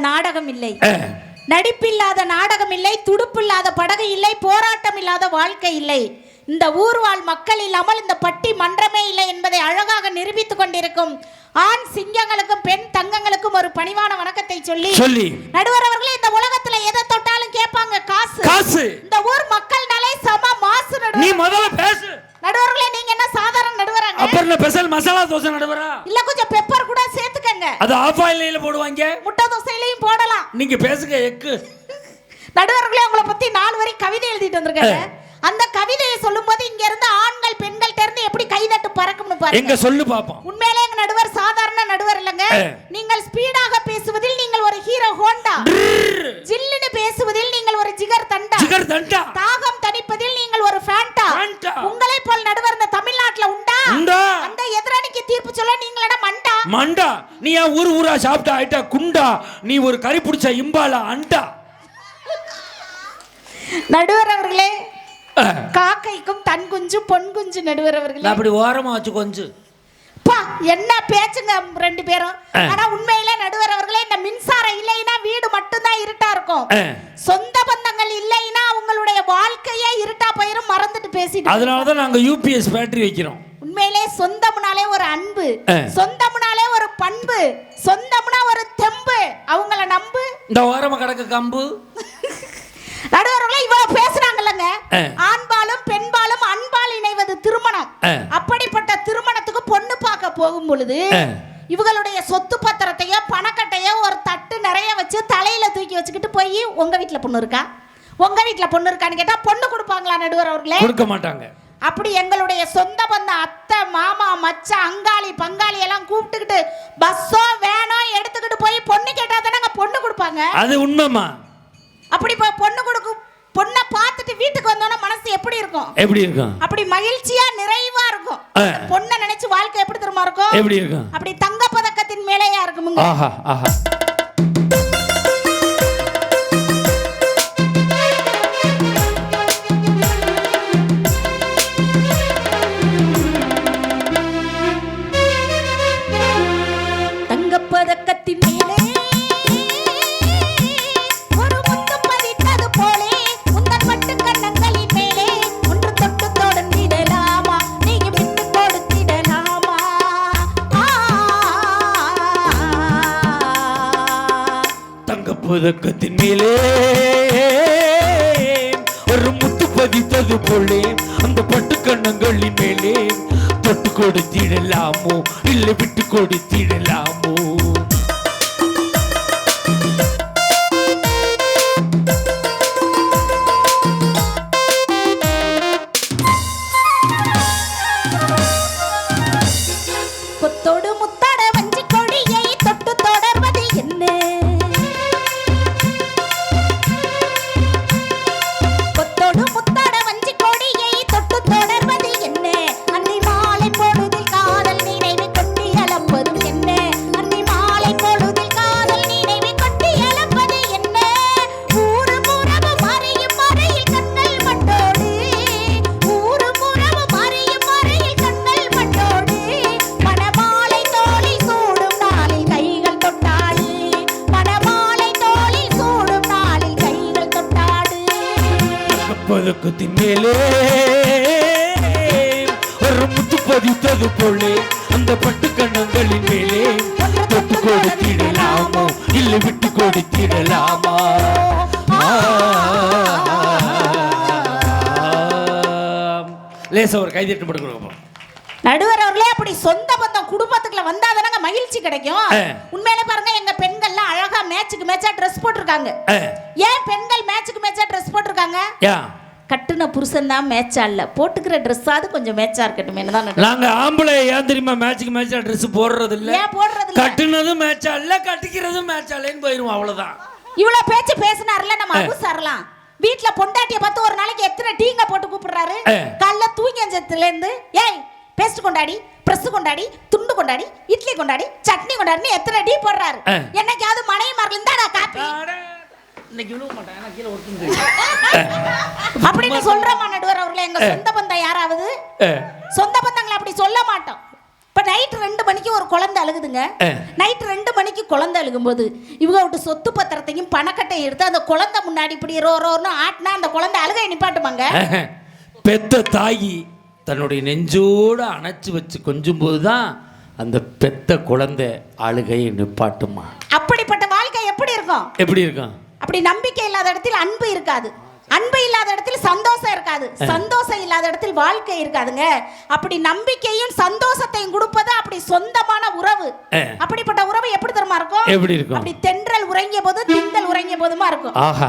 நாடகம் இல்லை. நடிப்பில்லாத நாடகம் இல்லை துடுப்பில்லாத படகு இல்லை போராட்டம் இல்லாத வாழ்க்கை இல்லை. இந்த ஊர்வாழ் மக்கள் இல்லாமல் இந்த பட்டி மன்றமே இல்லை என்பதை அழகாக நிரூபித்துக் கொண்டிருக்கும் ஆண் சிங்கங்களுக்கும் பெண் தங்கங்களுக்கும் ஒரு பணிவான வணக்கத்தை சொல்லி சொல்லி. நடுவர் அவர்களே இந்த உலகத்துல எதை தொட்டாலும் கேட்பாங்க காசு. காசு. இந்த ஊர் மக்கள் நாளே சம மாசு நீ முதல்ல பேசு. நடுவர்களே நீங்க என்ன சாதாரண நடுவராங்க? அப்புறம் ஸ்பெஷல் மசாலா தோசை நடுவரா? இல்ல கொஞ்சம் பெப்பர் கூட சேர்த்துக்கங்க. அது ஆஃப் ஆயில போடுவாங்க. முட்டை தோசையிலையும் போடலாம். நீங்க பேசுங்க எக்கு. நடுவர்களே உங்களை பத்தி நாலு வரை கவிதை எழுதிட்டு வந்திருக்காங்க. அந்த கவிதையை சொல்லும்போது இங்க இருந்து ஆண்கள் பெண்கள் இருந்து எப்படி கைதட்டு பறக்கும்னு எங்க பாருங்க சொல்லு பாப்போம். உண்மையிலே எங்க நடுவர் சாதாரண நடுவர் இல்லைங்க. நீங்கள் ஸ்பீடாக பேசுவதில் நீங்கள் ஒரு ஹீரோ ஹோண்டா. ஜில்லுன்னு பேசுவதில் நீங்கள் ஒரு ஜிகர் தண்டா. ஜிகர் தண்டா. மண்டா நீ ஏன் ஊர் ஊரா சாப்பிட்டா? ஆயிட்டா குண்டா. நீ ஒரு கறி பிடிச்ச இம்பாலா அண்டா. நடுவர் அவர்களே காக்கைக்கும் தன் குஞ்சு பொன் குஞ்சு நடுவர் அவர்களே. அப்படி ஓரமா வச்சு கொஞ்சம் பா என்ன பேச்சுங்க ரெண்டு பேரும். ஆனா உண்மையில நடுவர் அவர்களே இந்த மின்சாரம் இல்லைன்னா வீடு மட்டும்தான் இருட்டா இருக்கும். சொந்த பந்தங்கள் இல்லைன்னா உங்களுடைய வாழ்க்கையே இருட்டா போயிரும் மறந்துட்டு பேசிட்டு அதனாலதான் நாங்க யூபிஎஸ் பேட்டரி வைக்கிறோம். உண்மையிலே சொந்தம்னாலே ஒரு அன்பு. சொந்தம்னாலே ஒரு பண்பு சொந்தம்னா ஒரு தெம்பு அவங்கள நம்பு இந்த ஓரமா கிடக்க கம்பு நடுவர்களே இவ்வளவு பேசுறாங்கல்லங்க. ஆண்பாலும் பெண்பாலும் அன்பால் இணைவது திருமணம். அப்படிப்பட்ட திருமணத்துக்கு பொண்ணு பார்க்க போகும் பொழுது. இவங்களுடைய சொத்து பத்திரத்தையோ பணக்கட்டையோ ஒரு தட்டு நிறைய வச்சு தலையில தூக்கி வச்சுக்கிட்டு போய் உங்க வீட்ல பொண்ணு இருக்கா உங்க வீட்ல பொண்ணு இருக்கான்னு கேட்டா பொண்ணு கொடுப்பாங்களா நடுவர் அவர்களே கொடுக்க மாட்டாங்க அப்படி எங்களுடைய சொந்த பந்த அத்தை மாமா மச்சான் அங்காளி பங்காளி எல்லாம் கூப்பிட்டுக்கிட்டு பஸ்ஸோ வேனோ எடுத்துக்கிட்டு போய் பொண்ணு கேட்டா தானே பொண்ணு கொடுப்பாங்க? அது உண்மைமா அப்படி பொண்ணு கொடுக்கும் பொண்ணை பார்த்துட்டு வீட்டுக்கு வந்தோன்னா மனசு எப்படி இருக்கும்? எப்படி இருக்கும்? அப்படி மகிழ்ச்சியா நிறைவா இருக்கும். பொண்ணை நினைச்சு வாழ்க்கை எப்படி தெரியுமா இருக்கும்? எப்படி இருக்கும்? அப்படி தங்க பதக்கத்தின் மேலேயா இருக்குமுங்க. ஆஹா ஆஹா. தங்க மேலே. ஒரு முத்து பதித்தது போலே. அந்த பட்டு கண்ணங்களின் மேலே. தொட்டு கொடுத்திடலாமோ? இல்லை விட்டு கொடுத்திடலாமோ? பதக்கத்தின் மேலே. ஒரு முத்து பதித்தது போலே அந்த பட்டு கண்ணங்களின் மேலே. தொட்டு கொடுத்திடலாமோ? இல்லை விட்டு கொடுத்திடலாமா? லேசா ஒரு மட்டும் கொடுப்போம் நடுவர் அவர்களே அப்படி சொந்த பந்தம் குடும்பத்துக்குள்ள வந்தா தானங்க மகிழ்ச்சி கிடைக்கும். உண்மையிலே பாருங்க எங்க பெண்கள்லாம் அழகா மேட்சுக்கு மேட்சா ட்ரெஸ் போட்டிருக்காங்க. ஏன் பெண்கள் மேட்சுக்கு மேட்சா ட்ரெஸ் போட்டிருக்காங்க? கட்டுன புருஷன் தான் மேட்சா இல்ல. போட்டுக்கிற ட்ரெஸ்ஸாவது கொஞ்சம் மேட்சா இருக்கட்டும் தான் நடுவர். நாங்க ஆம்பளை ஏன் தெரியுமா மேட்சுக்கு மேட்சா ட்ரெஸ் போடுறது இல்ல? ஏன் போடுறது இல்ல? கட்டுனதும் மேட்சா இல்ல கட்டிக்கிறதும் மேட்சா இல்லைன்னு போயிருவோம் அவ்வளவுதான். இவ்வளவு பேச்சு பேசினார்ல நம்ம அபு சார்லாம். வீட்ல பொண்டாட்டிய பார்த்து ஒரு நாளைக்கு எத்தனை டீங்க போட்டு கூப்பிடுறாரு. காலைல தூங்கி இருந்து ஏய் பேஸ்ட் கொண்டாடி பிரஸ் கொண்டாடி துண்டு கொண்டாடி இட்லி கொண்டாடி சட்னி கொண்டாடின்னு எத்தனை டீ போடுறாரு. என்னைக்காவது மனைவி மார்ல இருந்தா நான் காப்பி. இன்னைக்கு விழுவ மாட்டேன். ஏன்னா கீழே ஒருத்தங்க அப்படின்னு சொல்றோமா நடுவர் அவர்களே? எங்க. சொந்த பந்தம் யாராவது. சொந்த பந்தங்களை அப்படி சொல்ல மாட்டோம். இப்ப நைட் ரெண்டு மணிக்கு ஒரு குழந்தை அழுகுதுங்க. நைட் ரெண்டு மணிக்கு குழந்தை அழுகும்போது இவங்க விட்டு சொத்து பத்திரத்தையும் பணக்கட்டையும் எடுத்து அந்த குழந்தை முன்னாடி இப்படி ரோ ரோன்னு ஆட்டினா அந்த குழந்தை அழுகை நிப்பாட்டுமாங்க? பெத்த தாயி தன்னுடைய நெஞ்சோடு அணைச்சு வச்சு கொஞ்சும் போதுதான் அந்த பெத்த குழந்தை அழுகையை நிப்பாட்டுமா? அப்படிப்பட்ட வாழ்க்கை எப்படி இருக்கும்? எப்படி இருக்கும்? அப்படி நம்பிக்கை இல்லாத இடத்தில் அன்பு இருக்காது. அன்பு இல்லாத இடத்தில் சந்தோஷம் இருக்காது. சந்தோஷம் இல்லாத இடத்தில் வாழ்க்கை இருக்காதுங்க. அப்படி நம்பிக்கையும் சந்தோஷத்தையும் கொடுப்பது அப்படி சொந்தமான உறவு. அப்படிப்பட்ட உறவு எப்படி எப்படி இருக்கும்? அப்படி தென்றல் உறங்கிய போது திங்கள் உறங்கிய போதுமா இருக்கும்? ஆஹா.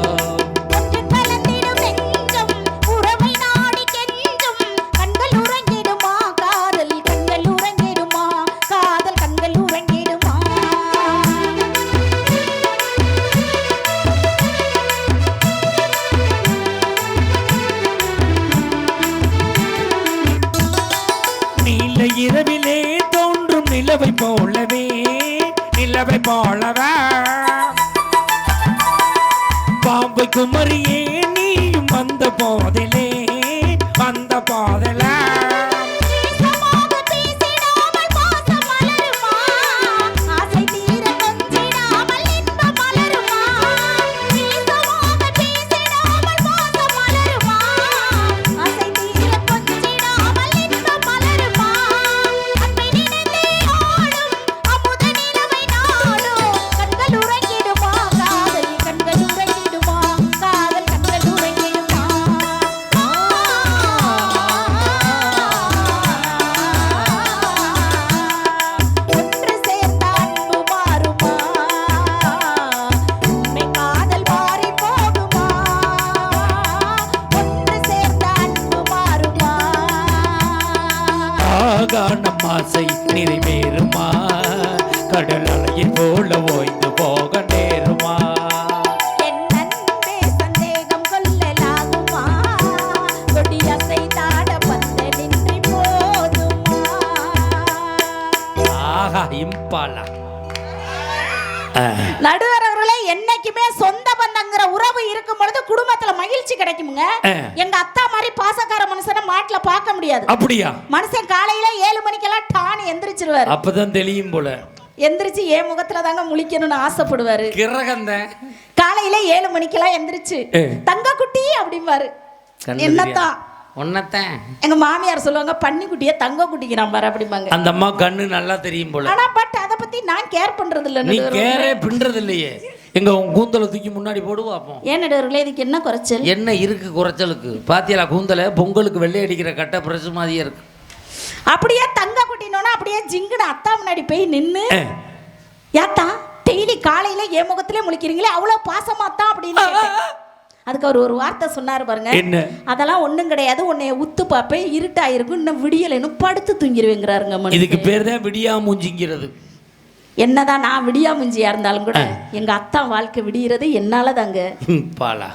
வந்த போதிலே ஆசை நிறைவேறுமா? கடல் அலையின் போல ஓய்ந்து போக நேருமா? இம்பாலா. நடுவர் அவர்களே என்னைக்குமே சொந்த பந்தங்கிற உறவு இருக்கும் பொழுது குடும்பத்துல மகிழ்ச்சி கிடைக்குமுங்க. எங்க அத்தா மாதிரி பாசக்கார மனுஷனை மாட்டுல பார்க்க முடியாது. அப்படியா? மனுஷன் காலையில ஏழு மணிக்கெல்லாம் டான் எந்திரிச்சிருவாரு. அப்பதான் தெளியும் போல. எந்திரிச்சு என் முகத்துல தாங்க முழிக்கணும்னு ஆசைப்படுவாரு. கிரகந்த. காலையில ஏழு மணிக்கெல்லாம் எந்திரிச்சு. தங்க குட்டி அப்படிம்பாரு. என்னத்தான்? ஒன்னத்தான் எங்க மாமியார் சொல்லுவாங்க பன்னி குட்டிய தங்க குட்டிக்கு நான் பாரு அப்படிம்பாங்க. அந்த அம்மா கண்ணு நல்லா தெரியும் போல. ஆனா பட் அத பத்தி நான் கேர் பண்றது இல்ல நீ. கேரே பின்றது இல்லையே எங்க உன் கூந்தலை தூக்கி முன்னாடி போடு பார்ப்போம் ஏன் நடுவர்களே இதுக்கு என்ன குறைச்சல்? என்ன இருக்கு குறைச்சலுக்கு? பாத்தியலா கூந்தலை? பொங்கலுக்கு வெள்ளை அடிக்கிற கட்டை பிரசு மாதிரியே இருக்கு. அப்படியே தங்க குட்டினோன்னா அப்படியே ஜிங்குன அத்தா முன்னாடி போய் நின்னு ஏ, யாத்தா டெய்லி காலையில என் முகத்திலே முழிக்கிறீங்களே அவ்வளவு பாசமா தான் அப்படின்னு. அதுக்கு அவர் ஒரு வார்த்தை சொன்னாரு பாருங்க. என்ன? அதெல்லாம் ஒண்ணும் கிடையாது உன்னைய உத்து பார்ப்பேன் இருட்டாயிருக்கும் இன்னும் விடியலைன்னு படுத்து தூங்கிடுவேங்கிறாருங்க. இதுக்கு பேர் தான் விடியா மூஞ்சிங்கிறது என்னதான் நான் விடியா முஞ்சியா இருந்தாலும் கூட எங்க அத்தா வாழ்க்கை விடியறது என்னால தாங்க. பாலா.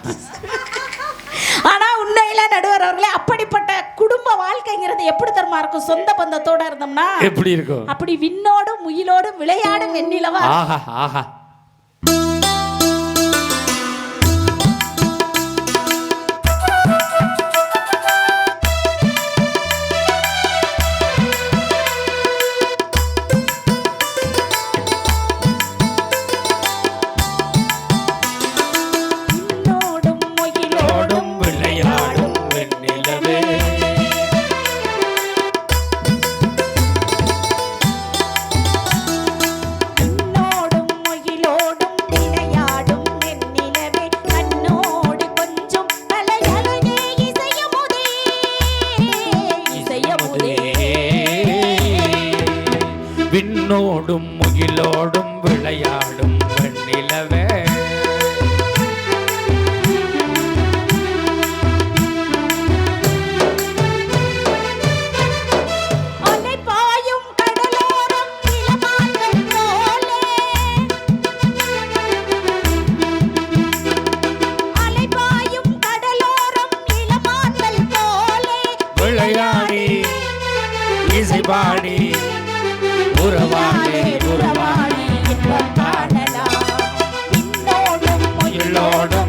ஆனா உண்மையில நடுவர் அவர்களே அப்படிப்பட்ட குடும்ப வாழ்க்கைங்கிறது எப்படி தருமா இருக்கும்? சொந்த பந்தத்தோட இருந்தோம்னா எப்படி இருக்கும்? அப்படி விண்ணோடும் முயிலோடும் விளையாடும் வெண்ணிலவா ஆஹா ஆஹா. விண்ணோடும்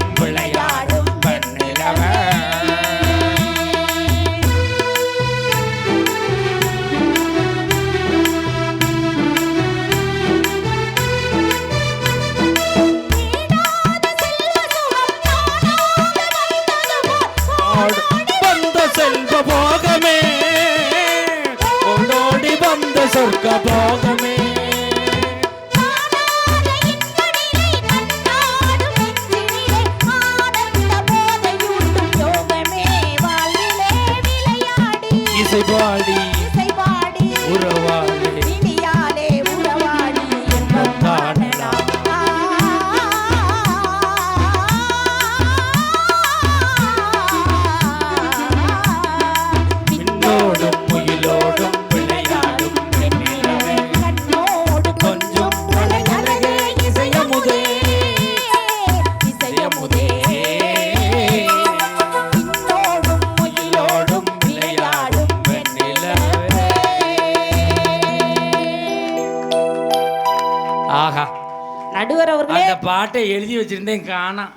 பாட்டை எழுதி வச்சிருந்தேன் காணாம்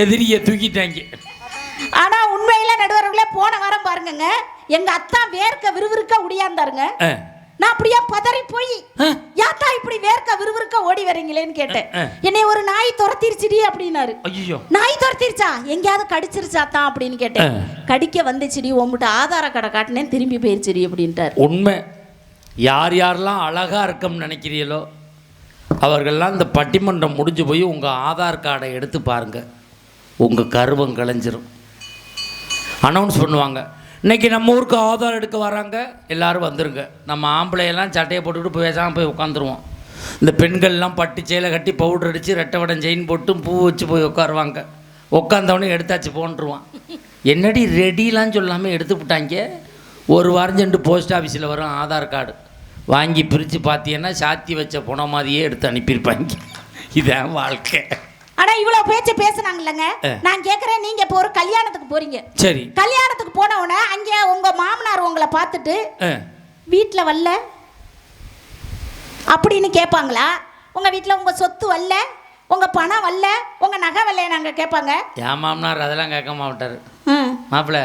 எதிரிய தூக்கிட்டாங்க. ஆனா உண்மையில நடுவர்களே போன வாரம் பாருங்கங்க எங்க அத்தா வேர்க்க விறுவிறுக்க உடியாந்தாருங்க நான் அப்படியே பதறி போய் யாத்தா இப்படி வேர்க்க விறுவிறுக்க ஓடி வரீங்களேன்னு கேட்டேன். என்னை ஒரு நாய் துரத்திருச்சுடி அப்படின்னாரு. ஐயோ நாய் துரத்திருச்சா? எங்கேயாவது கடிச்சிருச்சாத்தான் அப்படின்னு கேட்டேன். கடிக்க வந்துச்சுடி உங்ககிட்ட ஆதார கடை காட்டினேன் திரும்பி போயிருச்சுடி அப்படின்ட்டாரு. உண்மை. யார் யாரெல்லாம் அழகா இருக்கம்னு நினைக்கிறீங்களோ அவர்கள்லாம் இந்த பட்டிமன்றம் முடிஞ்சு போய் உங்கள் ஆதார் கார்டை எடுத்து பாருங்கள் உங்கள் கருவம் கலைஞ்சிரும். அனௌன்ஸ் பண்ணுவாங்க. இன்னைக்கு நம்ம ஊருக்கு ஆதார் எடுக்க வராங்க. எல்லோரும் வந்துருங்க. நம்ம ஆம்பளையெல்லாம் சட்டையை போட்டுக்கிட்டு போய் பேசாமல் போய் உட்காந்துருவோம் இந்த பெண்கள்லாம் பட்டு சேலை கட்டி பவுடர் அடித்து ரெட்டை வடம் செயின் போட்டும் பூ வச்சு போய் உட்காருவாங்க உட்காந்தவொடனே எடுத்தாச்சு போன்றுவான். என்னடி ரெடிலாம் சொல்லாமல் எடுத்து விட்டாங்க ஒரு வாரம் சென்று போஸ்ட் ஆஃபீஸில் வரும் ஆதார் கார்டு. வாங்கி பிரித்து பார்த்தீங்கன்னா சாத்தி வச்ச புன மாதிரியே எடுத்து அனுப்பியிருப்பாங்க. இதான் வாழ்க்கை. ஆனா இவ்வளவு பேச்சு பேசுனாங்கல்லங்க. நான் கேக்குறேன் நீங்க இப்போ ஒரு கல்யாணத்துக்கு போறீங்க. சரி. கல்யாணத்துக்கு போன உடனே அங்கே உங்க மாமனார் உங்களை பார்த்துட்டு வீட்டில் வரல அப்படின்னு கேட்பாங்களா உங்க வீட்டில் உங்க சொத்து வரல உங்க பணம் வரல உங்க நகை வரல நாங்க கேட்பாங்க என் மாமனார் அதெல்லாம் கேட்க மாட்டார். மாப்பிள்ள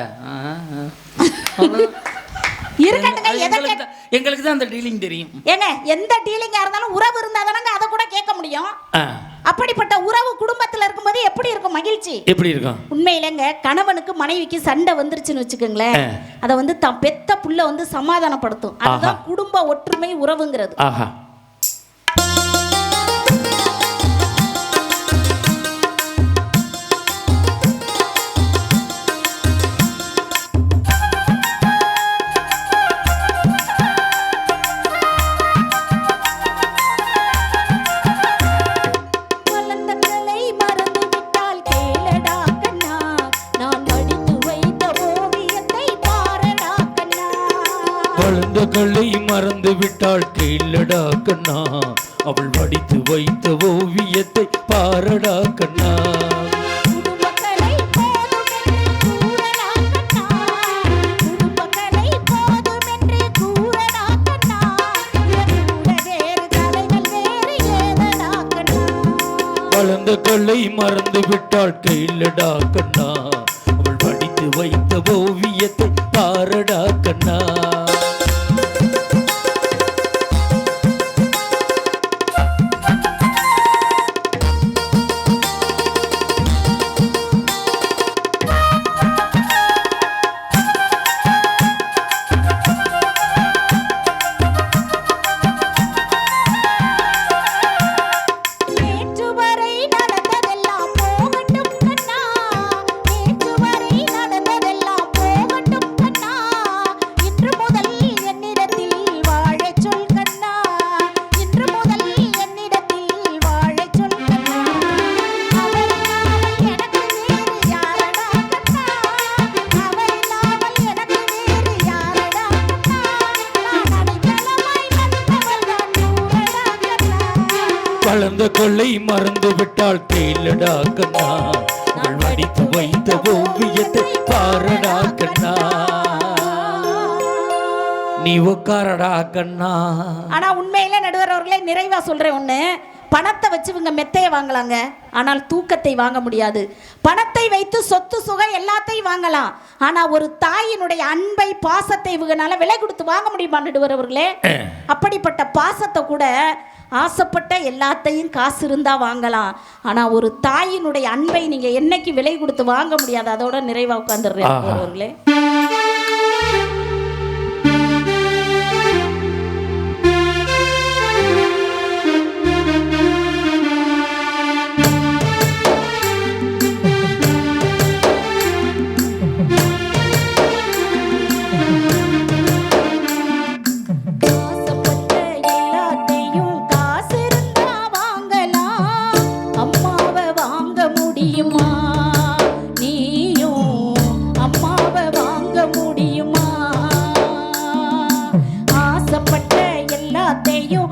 எங்களுக்கு தான் எங்களுக்கு தான் அந்த டீலிங் தெரியும். ஏங்க எந்த டீலிங்கா இருந்தாலும் உறவு இருந்தா தானங்க அதை கூட கேட்க முடியும். அப்படிப்பட்ட உறவு குடும்பத்துல இருக்கும்போது எப்படி இருக்கும் மகிழ்ச்சி? எப்படி இருக்கும்? உண்மையிலங்க கணவனுக்கு மனைவிக்கு சண்டை வந்துருச்சுன்னு வச்சுக்கோங்களேன். அதை வந்து தான் பெத்த புள்ள வந்து சமாதானப்படுத்தும். அதுதான். குடும்ப ஒற்றுமை உறவுங்கிறது. குழந்தைகளை மறந்து விட்டாள். கேளடா கண்ணா அவள் வடித்து வைத்த ஓவியத்தை பாரடா கண்ணா. குடும்பக்கலை போதுமென்று கூறடா கண்ணா. குடும்பக்கலை போதுமென்று கூறடா கண்ணா. இவனோட கொள்ளை மறந்து விட்டாள் கேளடா கண்ணா அவள் வடித்து வைத்த ஓவியத்தை பாரடா கண்ணா. நீ உட்காரடா கண்ணா. ஆனா உண்மையில நடுவர் அவர்களே நிறைவா சொல்றேன் ஒண்ணு. பணத்தை வச்சு இவங்க மெத்தையை வாங்கலாங்க. ஆனால் தூக்கத்தை வாங்க முடியாது. பணத்தை வைத்து சொத்து சுகம் எல்லாத்தையும் வாங்கலாம். ஆனா ஒரு தாயினுடைய அன்பை பாசத்தை இவங்கனால விலை கொடுத்து வாங்க முடியுமா நடுவர் அவர்களே? அப்படிப்பட்ட பாசத்தை கூட ஆசைப்பட்ட எல்லாத்தையும் காசு இருந்தா வாங்கலாம். ஆனா ஒரு தாயினுடைய அன்பை நீங்க என்னைக்கு விலை கொடுத்து வாங்க முடியாது அதோட நிறைவா உட்காந்துடுறேன் ஆஹா. எல்லாத்தையும் காசு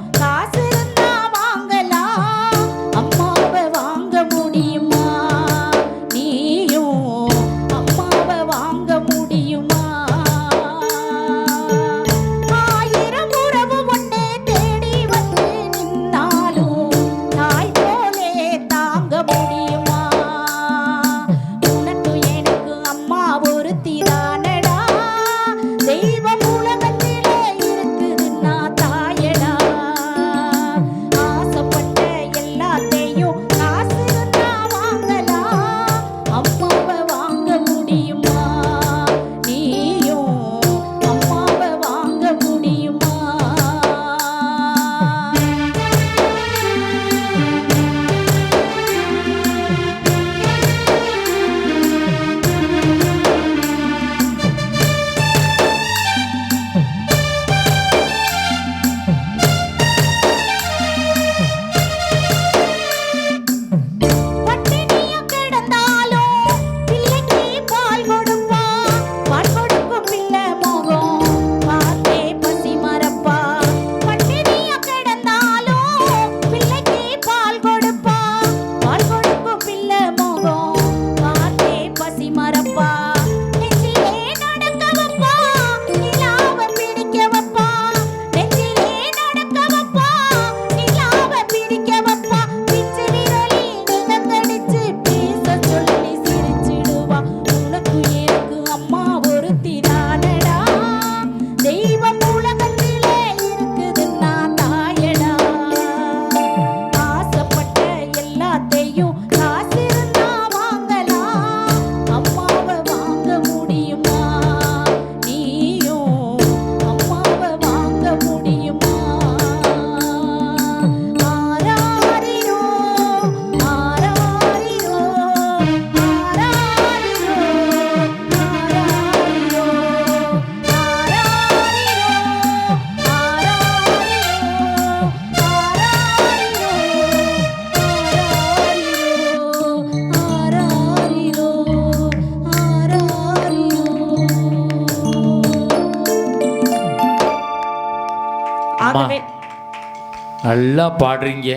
நல்லா பாடுறீங்க.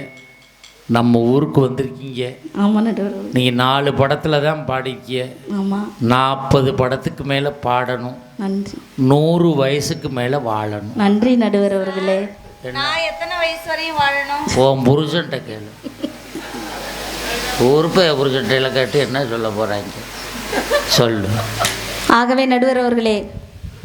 நம்ம ஊருக்கு வந்திருக்கீங்க. ஆமா நடுவர் நீங்கள் நாலு படத்தில் தான் பாடிருக்கீங்க. ஆமா. நாற்பது படத்துக்கு மேலே பாடணும். நன்றி. நூறு வயசுக்கு மேலே வாழணும். நன்றி நடுவர் அவர்களே நான் எத்தனை வயசு வரையும் வாழணும்? உன் புருஷன்ட்ட கேளு. ஊருப்ப புருஷன்ட்டையில கேட்டு என்ன சொல்ல போகிறாங்க சொல்லு. ஆகவே நடுவர் அவர்களே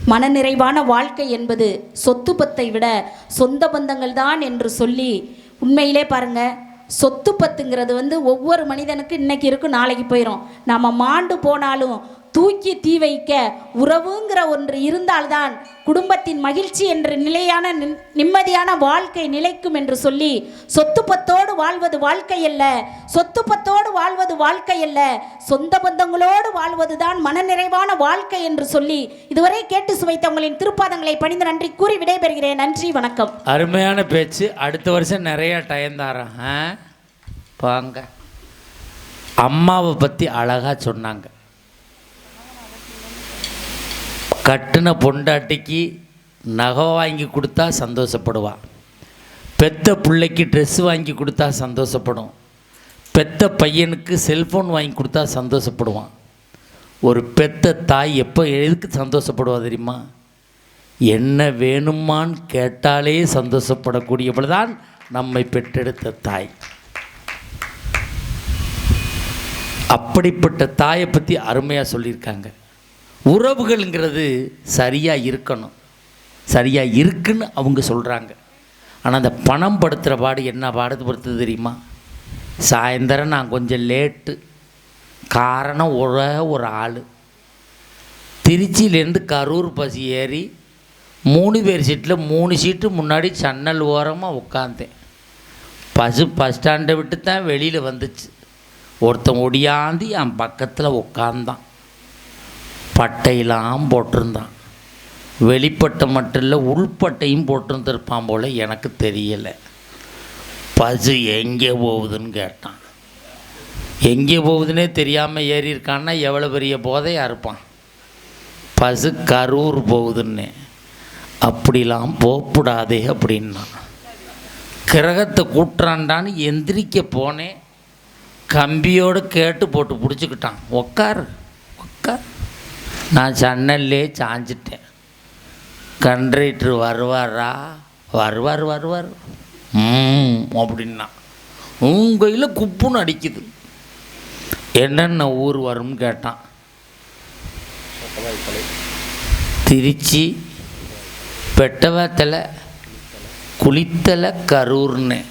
மனநிறைவான வாழ்க்கை என்பது சொத்து பத்தை விட சொந்த பந்தங்கள் தான் என்று சொல்லி உண்மையிலே பாருங்க. சொத்து பத்துங்கிறது வந்து ஒவ்வொரு மனிதனுக்கு இன்னைக்கு இருக்கும் நாளைக்கு போயிடும் நம்ம மாண்டு போனாலும் தூக்கி தீ வைக்க உறவுங்கிற ஒன்று இருந்தால்தான் குடும்பத்தின் மகிழ்ச்சி என்ற நிலையான நிம்மதியான வாழ்க்கை நிலைக்கும் என்று சொல்லி சொத்து பத்தோடு வாழ்வது வாழ்க்கை அல்ல. சொத்து பத்தோடு வாழ்வது வாழ்க்கை அல்ல. சொந்த பந்தங்களோடு வாழ்வதுதான் மனநிறைவான வாழ்க்கை என்று சொல்லி இதுவரை கேட்டு சுவைத்தவங்களின் திருப்பாதங்களை பணிந்து நன்றி கூறி விடைபெறுகிறேன். நன்றி வணக்கம். அருமையான பேச்சு. அடுத்த வருஷம் நிறைய டைம் தரேன். ஆ? அம்மாவை பற்றி அழகாக சொன்னாங்க. கட்டின பொண்டாட்டிக்கு நகை வாங்கி கொடுத்தா சந்தோஷப்படுவான் பெத்த பிள்ளைக்கு ட்ரெஸ் வாங்கி கொடுத்தா சந்தோஷப்படும். பெத்த பையனுக்கு செல்ஃபோன் வாங்கி கொடுத்தா சந்தோஷப்படுவான். ஒரு பெத்த தாய் எப்போ எதுக்கு சந்தோஷப்படுவா தெரியுமா? என்ன வேணுமான்னு கேட்டாலே சந்தோஷப்படக்கூடியவள் தான் நம்மை பெற்றெடுத்த தாய். அப்படிப்பட்ட தாயை பற்றி அருமையாக சொல்லியிருக்காங்க. உறவுகள்ங்கிறது சரியாக இருக்கணும். சரியாக இருக்குன்னு அவங்க சொல்கிறாங்க ஆனால் அந்த பணம் படுத்துகிற பாடு என்ன பாடு படுத்துது தெரியுமா? சாயந்தரம் நான் கொஞ்சம் லேட்டு. காரணம் ஒரே ஒரு ஆள். திருச்சியிலேருந்து கரூர் பஸ் ஏறி மூணு பேர் சீட்டில் மூணு சீட்டு முன்னாடி சன்னல் ஓரமாக உட்காந்தேன் பஸ்ஸு பஸ் ஸ்டாண்டை விட்டு தான் வெளியில் வந்துச்சு. ஒருத்தன் ஒடியாந்து என் பக்கத்தில் உட்காந்தான் பட்டையெல்லாம் போட்டிருந்தான். வெளிப்பட்டை மட்டும் இல்லை உள்பட்டையும் போட்டிருந்துருப்பான் போல் எனக்கு தெரியலை. பஸ்ஸு எங்கே போகுதுன்னு கேட்டான். எங்கே போகுதுன்னே தெரியாமல் ஏறி இருக்கான்னா எவ்வளோ பெரிய போதையாக இருப்பான். பசு கரூர் போகுதுன்னு. அப்படிலாம் போகக்கூடாதே அப்படின்னா கிரகத்தை கூட்டுறான்டான்னு எந்திரிக்க போனேன். கம்பியோடு கேட்டு போட்டு பிடிச்சிக்கிட்டான். உக்காரு. நான் சன்னல்லே சாஞ்சிட்டேன். கண்ட்ரேட்ரு வருவாரா? வருவார் வருவார். ம் அப்படின்னா. உங்கையில் குப்புன்னு அடிக்குது. என்னென்ன ஊர் வரும்னு கேட்டான். திருச்சி பெட்டவத்தில் குளித்தலை கரூர்னு.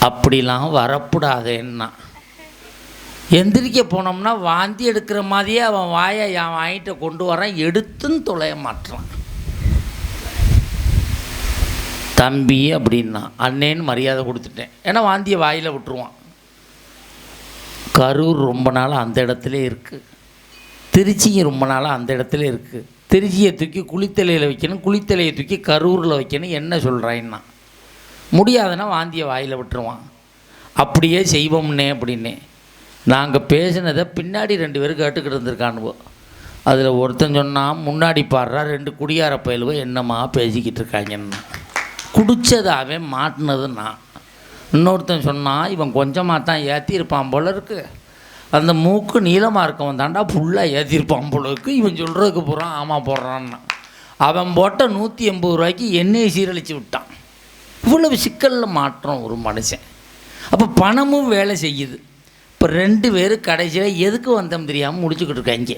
அப்படிலாம் வரக்கூடாதுன்னா எந்திரிக்க போனோம்னா வாந்தி எடுக்கிற மாதிரியே அவன் வாயை என் வாங்கிட்ட கொண்டு வரான் எடுத்துன்னு தொலைய மாட்டான் தம்பி அப்படின்னா அண்ணேன்னு மரியாதை கொடுத்துட்டேன். ஏன்னா வாந்தியை வாயில் விட்டுருவான். கரூர் ரொம்ப நாள் அந்த இடத்துல இருக்குது திருச்சியும் ரொம்ப நாளாக அந்த இடத்துல இருக்குது திருச்சியை தூக்கி குளித்தலையில் வைக்கணும் குளித்தலையை தூக்கி கரூரில் வைக்கணும் என்ன சொல்கிறான்னா முடியாதுன்னா வாந்தியை வாயில் விட்டுருவான். அப்படியே செய்வோம்னே அப்படின்னே நாங்கள் பேசினதை பின்னாடி ரெண்டு பேரும் கேட்டுக்கிட்டு இருந்திருக்கானுவோ. அதில் ஒருத்தன் சொன்னால் முன்னாடி பாடுறா ரெண்டு குடியார பயலுவோ என்னம்மா பேசிக்கிட்டு இருக்காங்கன்னு. குடித்தது அவன் மாட்டினது நான் இன்னொருத்தன் சொன்னால் இவன் கொஞ்சமாக தான் ஏற்றிருப்பான் போல இருக்கு. அந்த மூக்கு நீளமாக இருக்கவன் தாண்டா ஃபுல்லாக ஏற்றிருப்பான் போல இருக்கு. இவன் சொல்கிறதுக்கு போகிறான் ஆமாம் போடுறான்னு. அவன் போட்ட நூற்றி எண்பது ரூபாய்க்கு எண்ணெயை சீரழித்து விட்டான். இவ்வளவு சிக்கலில் மாற்றம் ஒரு மனுஷன். அப்போ பணமும் வேலை செய்யுது. இப்போ ரெண்டு பேரும் கடைசியில் எதுக்கு வந்தோம் தெரியாமல் முடிச்சுக்கிட்டு இருக்காங்க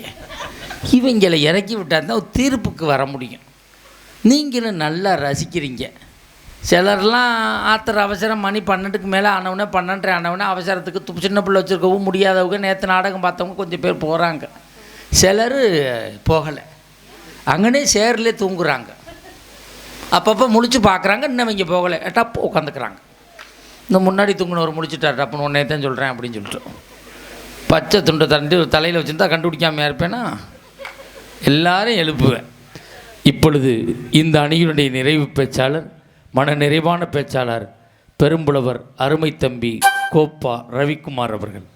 இவங்களை இறக்கி விட்டால் தான் தீர்ப்புக்கு வர முடியும். நீங்களும் நல்லா ரசிக்கிறீங்க. சிலர்லாம் ஆத்திர அவசரம் மணி பன்னெண்டுக்கு மேலே ஆனவுடனே பன்னெண்டரை ஆனவுடனே அவசரத்துக்கு துப்பு சின்ன பிள்ளை வச்சுருக்கவும் முடியாதவங்க நேற்று நாடகம் பார்த்தவங்க கொஞ்சம் பேர் போகிறாங்க சிலர் போகலை. அங்கனே சேர்லேயே தூங்குறாங்க. அப்பப்போ முழிச்சு பார்க்குறாங்க இன்னும் இங்கே போகலை. எட்டா உட்காந்துக்கிறாங்க. இந்த முன்னாடி தூங்கினவர் முடிச்சுட்டார். டப்புன்னு உடனே தான் சொல்கிறேன் அப்படின்னு சொல்லிட்டு பச்சை துண்டை தண்டு தலையில் வச்சுருந்தா கண்டுபிடிக்காமல் இருப்பேனா? எல்லாரும் எழுப்புவேன். இப்பொழுது இந்த அணியினுடைய நிறைவு பேச்சாளர் மன நிறைவான பேச்சாளர் பெரும்புலவர் அருமை தம்பி கோப்பா ரவிக்குமார் அவர்கள்.